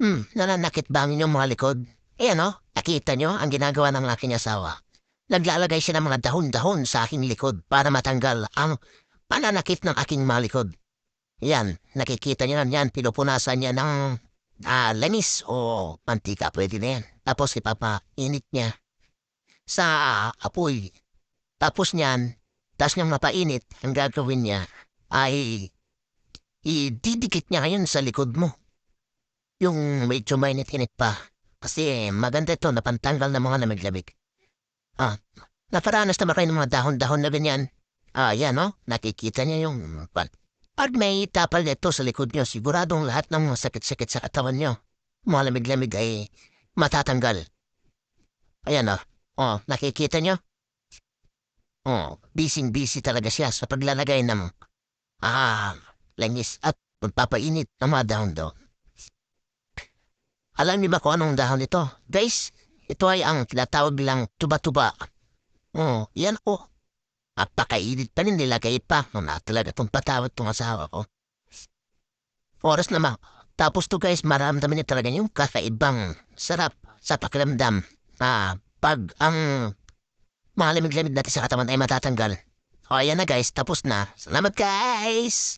Hmm, nananakit ba ang inyong mga likod? Eh ano, nakita nyo ang ginagawa ng aking asawa. Naglalagay siya ng mga dahon-dahon sa aking likod para matanggal ang pananakit ng aking mga likod. Yan, nakikita niyo yan, pinupunasan niya ng ah, lamis o mantika, pwede na yan. Tapos ipapainit niya sa apoy. Tapos niyan, tapos niyang mapainit, ang gagawin niya ay ididikit niya ngayon sa likod mo. Yung medyo mainit-init pa. Kasi maganda ito, napantanggal ng mga namiglamig. Ah, naparanas naman kayo ng mga dahon-dahon na ganyan. Ah, yan no? Nakikita niya yung. Pag may tapal nito sa likod niyo, siguradong lahat ng sakit-sakit sa katawan niyo, mga lamig-lamig ay matatanggal. Ayan o. Oh, nakikita niyo? Oh, busy-busy talaga siya sa paglalagay ng ah, langis at magpapainit ng mga dahon daw. Alam niyo ba kung anong dahon ito? Guys, ito ay ang tinatawag lang tuba-tuba. Oh, yan po. Napakainit pa rin nilagay pa. No, na talaga itong patawad itong asawa ko. Oras naman. Tapos to guys, maramdaman niyo talaga yung kakaibang sarap sa pakiramdam. Ah, pag ang malamig-lamig natin sa katawan ay matatanggal. O ayan na guys, tapos na. Salamat guys!